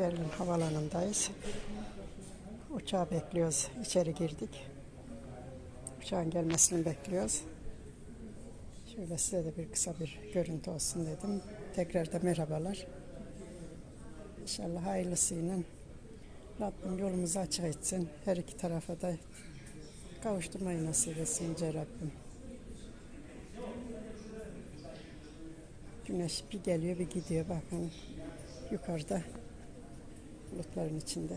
Berlin havalanındayız. Uçağı bekliyoruz. İçeri girdik. Uçağın gelmesini bekliyoruz. Şöyle size de bir kısa bir görüntü olsun dedim. Tekrar da merhabalar. İnşallah hayırlısıyla Rabbim yolumuzu açık etsin. Her iki tarafa da kavuşturmayı nasip etsin Rabbim. Güneş bir geliyor bir gidiyor bakın yukarıda bulutların içinde.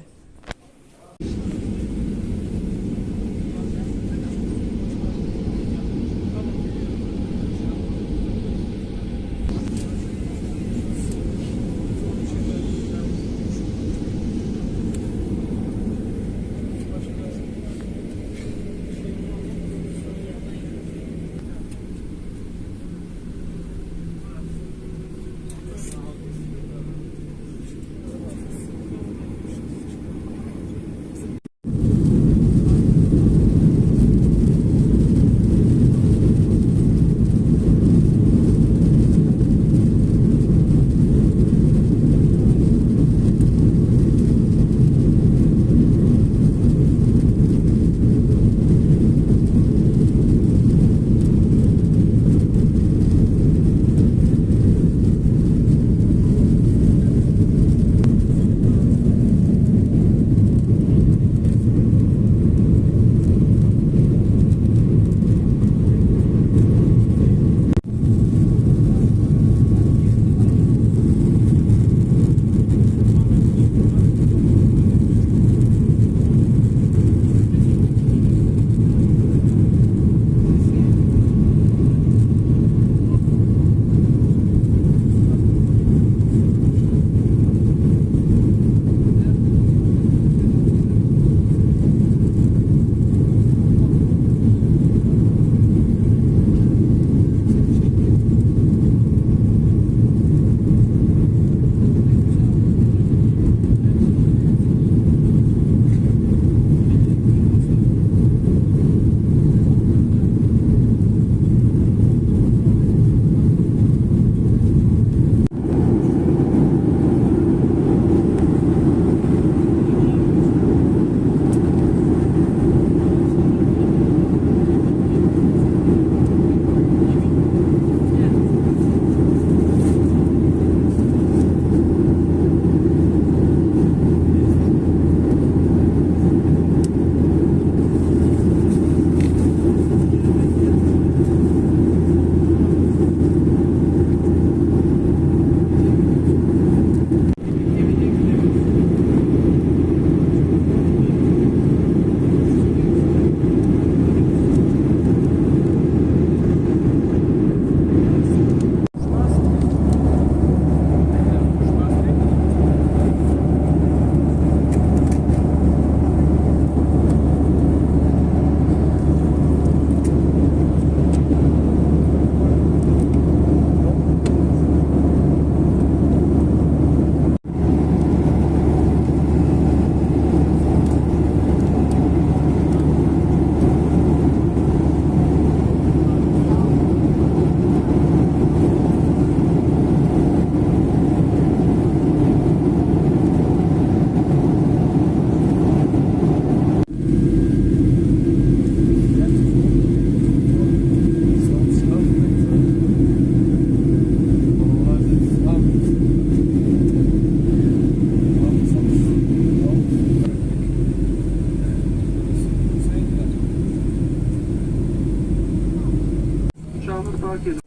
Edildi.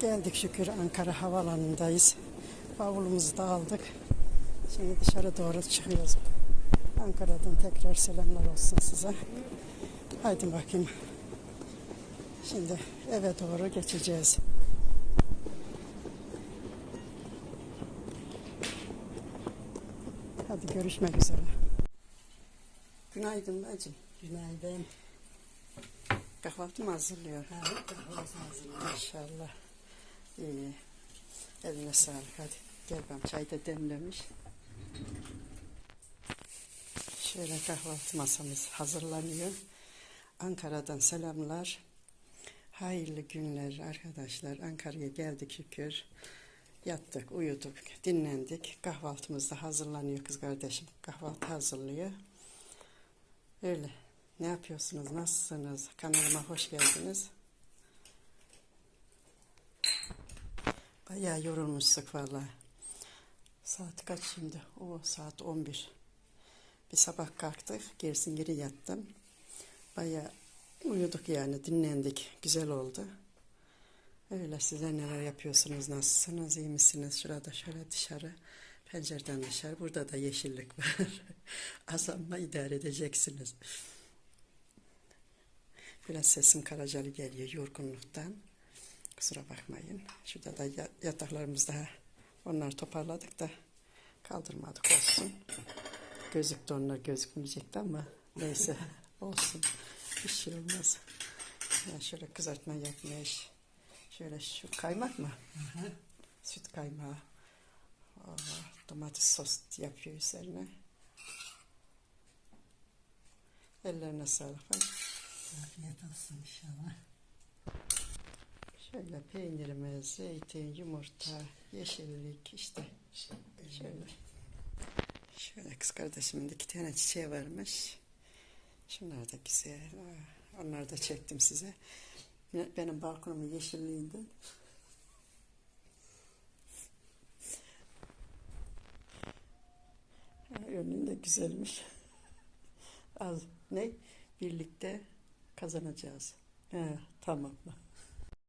Geldik şükür Ankara Havalanı'ndayız. Bavulumuzu da aldık. Şimdi dışarı doğru çıkıyoruz. Ankara'dan tekrar selamlar olsun size. Haydi bakayım. Şimdi eve doğru geçeceğiz. Hadi görüşmek üzere. Günaydın bacım. Günaydın. Kahvaltı mı hazırlıyor? Ha, kahvaltı hazırladım. Maşallah. İyi. Eline sağlık. Hadi gel ben çay da demlemiş. Şöyle kahvaltı masamız hazırlanıyor. Ankara'dan selamlar. Hayırlı günler arkadaşlar. Ankara'ya geldik şükür. Yattık, uyuduk, dinlendik. Kahvaltımız da hazırlanıyor kız kardeşim. Kahvaltı hazırlıyor. Öyle. Ne yapıyorsunuz? Nasılsınız? Kanalıma hoş geldiniz. Bayağı yorulmuştuk vallahi. Saat kaç şimdi? O saat 11. Bir sabah kalktık. Gerisin geri yattım. Bayağı uyuduk yani dinlendik. Güzel oldu. Öyle size neler yapıyorsunuz? Nasılsınız? iyi misiniz? Şurada şöyle dışarı. Pencereden dışarı. Burada da yeşillik var. Az ama idare edeceksiniz. Biraz sesim karacalı geliyor yorgunluktan. Kusura bakmayın. Şurada da ya- yataklarımız daha onları toparladık da kaldırmadık olsun. Gözüktü onlar gözükmeyecekti ama neyse olsun. Bir şey olmaz. Ya şöyle kızartma yapmış. Şöyle şu kaymak mı? Süt kaymağı. Aa, domates sos yapıyor üzerine. Ellerine sağlık. Afiyet olsun inşallah. Şöyle peynirimiz, zeytin, yumurta, yeşillik işte. Şöyle. Şöyle kız kardeşimin de iki tane çiçeği varmış. Şunlar da güzel. Aa, Onları da çektim size. Benim balkonumun yeşilliğinden. Ha, Önünde güzelmiş. Az ne? Birlikte kazanacağız. He, tamam.